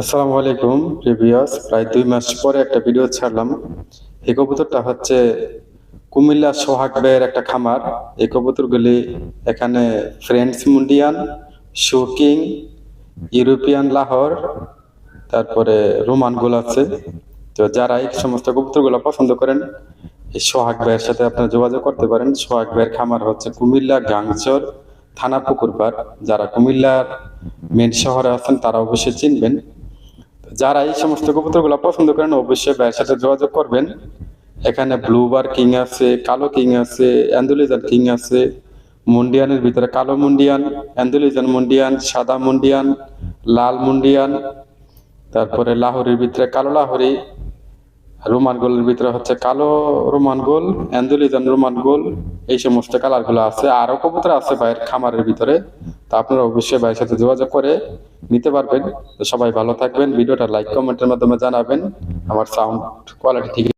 আসসালামু আলাইকুম প্রিভিয়াস প্রায় দুই মাস পরে একটা ভিডিও ছাড়লাম। এই কবুতরটা হচ্ছে কুমিল্লা সোহাগ ভাইয়ের একটা খামার। এই কবুতরগুলি এখানে ফ্রেন্ডস মুন্ডিয়ান, শুকিং, ইউরোপিয়ান, লাহোর, তারপরে রোমান গোল আছে। তো যারা এই সমস্ত কবুতরগুলো পছন্দ করেন, এই সোহাগ ভাইয়ের সাথে আপনারা যোগাযোগ করতে পারেন। সোহাগ ভাইয়ের খামার হচ্ছে কুমিল্লা গাংচর থানা পুকুরপাড় যারা কুমিল্লার মেন শহরে আছেন, তারা অবশ্যই চিনবেন। যারা এই সমস্ত কবুতরগুলো পছন্দ করেন, অবশ্যই ভাইয়ের সাথে যোগাযোগ করবেন। এখানে ব্লুবার কিং আছে কালো কিং আছে অ্যান্ডুলিজান কিং আছে মুন্ডিয়ানের ভিতরে কালো মুন্ডিয়ান অ্যান্ডুলিজান মুন্ডিয়ান সাদা মুন্ডিয়ান লাল মুন্ডিয়ান তারপরে লাহোরের ভিতরে কালো লাহোরি রোমান গোলের ভিতরে হচ্ছে কালো রোমান গোল অ্যান্ডুলিজান রোমান গোল এই সমস্ত কালারগুলো আছে। আরও কবুতর আছে ভাইয়ের খামারের ভিতরে। তা আপনারা অবশ্যই ভাইয়ের সাথে যোগাযোগ করে নিতে পারবেন। তো সবাই ভালো থাকবেন। ভিডিওটা লাইক কমেন্টের মাধ্যমে জানাবেন। আমার সাউন্ড কোয়ালিটি ঠিক